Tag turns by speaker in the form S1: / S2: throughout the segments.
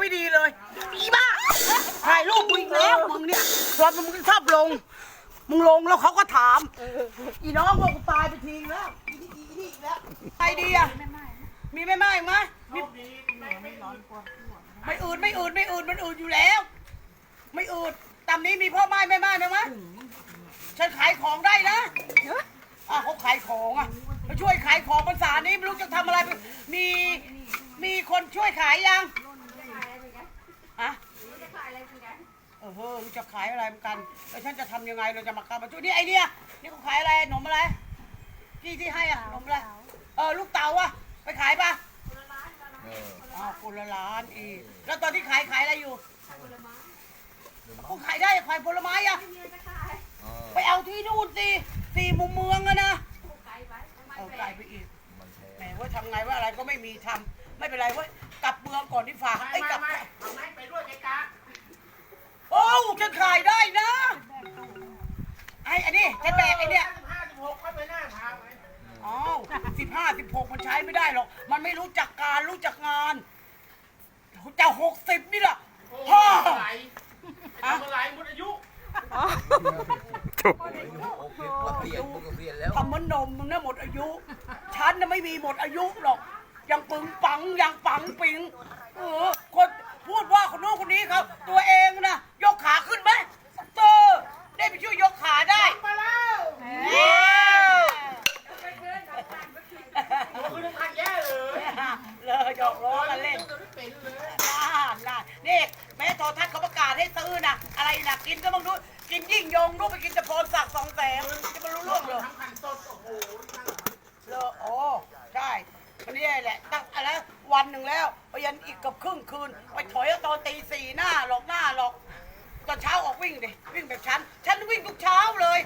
S1: ไม่ดีเลยอีบ้าถ่ายรูปมึงอีกแล้วมึงเนี่ยตอนมึงชอบลง มึงลงแล้วเขาก็ถาม อีน้องว่ากูตายไปทีแล้วอีนี่อีนี่อีกแล้วใครดีอะมีไม่ไหม้ไหมมีไม่อืดไม่อืดไม่อืดมันอืดอยู่แล้ว ไม่อืดตามนี้มีพ่อไม้แม่ไม้ไหมวะฉันขายของได้นะอะเขาขายของอะมาช่วยขายของภาษานี้ไม่รู้จะทำอะไร มีมีคนช่วยขายยัง ฮะเออเฮ้อรู้จะขายอะไรเหมือนกัน แล้วฉันจะทำยังไง เราจะมากลับมาช่วยนี่ไอเดีย นี่เขาขายอะไรหนมอะไร ที่ที่ให้อะหนมอะไร เออ ลูกเต๋าอะไปขายปะ
S2: เออ
S1: อ้าวคนละล้านอีก แล้วตอนที่ขายขายอะไรอยู่เขาขายได้ขายผลไม้อะ
S2: เออ
S1: ไปเอาที่นู่นสิสี่มุมเมืองอะนะเอาไกลไปอีก
S2: มันแพ
S1: แหม
S2: ง
S1: ว่าทำไงว่าอะไรก็ไม่มีทำไม่เป็นไรเว้ย กลับเมืองก่อนที่ฝากไอ้ยกลับ
S3: เอาไม้ไปด้วยไอ้กา
S1: โอ้จะขายได้นะ ไอ้อันนี้ฉันแบกไอ้เนี่ย
S3: สิบห้าสิบหกค่อยไปหน้าทางไว้
S1: อ๋อสิบห้าสิบหกมันใช้ไม่ได้หรอก มันไม่รู้จักการรู้จักงานจะหกสิบนี่แหละ
S3: โอ้
S1: พ่อ
S3: เมื่อไหร่ทำเมื่อไหร่หมดอายุ
S2: โอ้ยโอเคเราเปลี่ยนพวกเราเปลี่ยนแล้ว
S1: ทำเหมันนมมึงน่ะหมดอายุ ฉันน่ะไม่มีหมดอายุหรอก ยังปึงปังยังปังปิงเออคนพูดว่าคนนู้นคนนี้เขาตัวเองนะยกขาขึ้นไหมเจอร์ได้ไปช่วยยกขาได้
S3: มาแล้ว
S1: เย้
S3: ตัวคือน้ำพันแย่เลย
S1: เลยหยอกล้อกันเล่น
S3: น่า
S1: น่านี่แม่โทรทัศน์เขาประกาศให้ซื้อนะอะไรนะกินก็ต้องดูกินยิ่งยงดูไปกินแต่พรศักดิ์สองแสงจะมารู้เรื่องเหรอ
S3: ทั้งพันสดโอ้โหทั้ง
S1: เลอะโอ้ใช่มันนี่แหละตั้งอะไรวันหนึ่งแล้วไปยันอีกเกับครึ่งคืน ไปถอยเอาตอนตีสี่หน้าหรอกหน้าหรอกตอนเช้าออกวิ่งดิวิ่งแบบฉัน ฉันวิ่งทุกเช้าเลย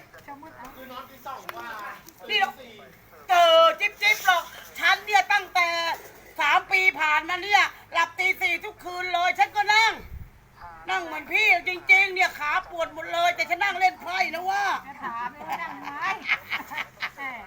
S3: คือนอนที่สองว่า
S1: นี่เราเจอจิ๊บจิ๊บหรอกฉันเนี่ยตั้งแต่สามปีผ่านมาเนี่ยหลับตีสี่ทุกคืนเลย ฉันก็นั่ง นั่งเหมือนพี่จริง ๆ เนี่ยขาปวดหมดเลย แต่ฉันนั่งเล่นไพ่นะว่า
S4: ถามเลย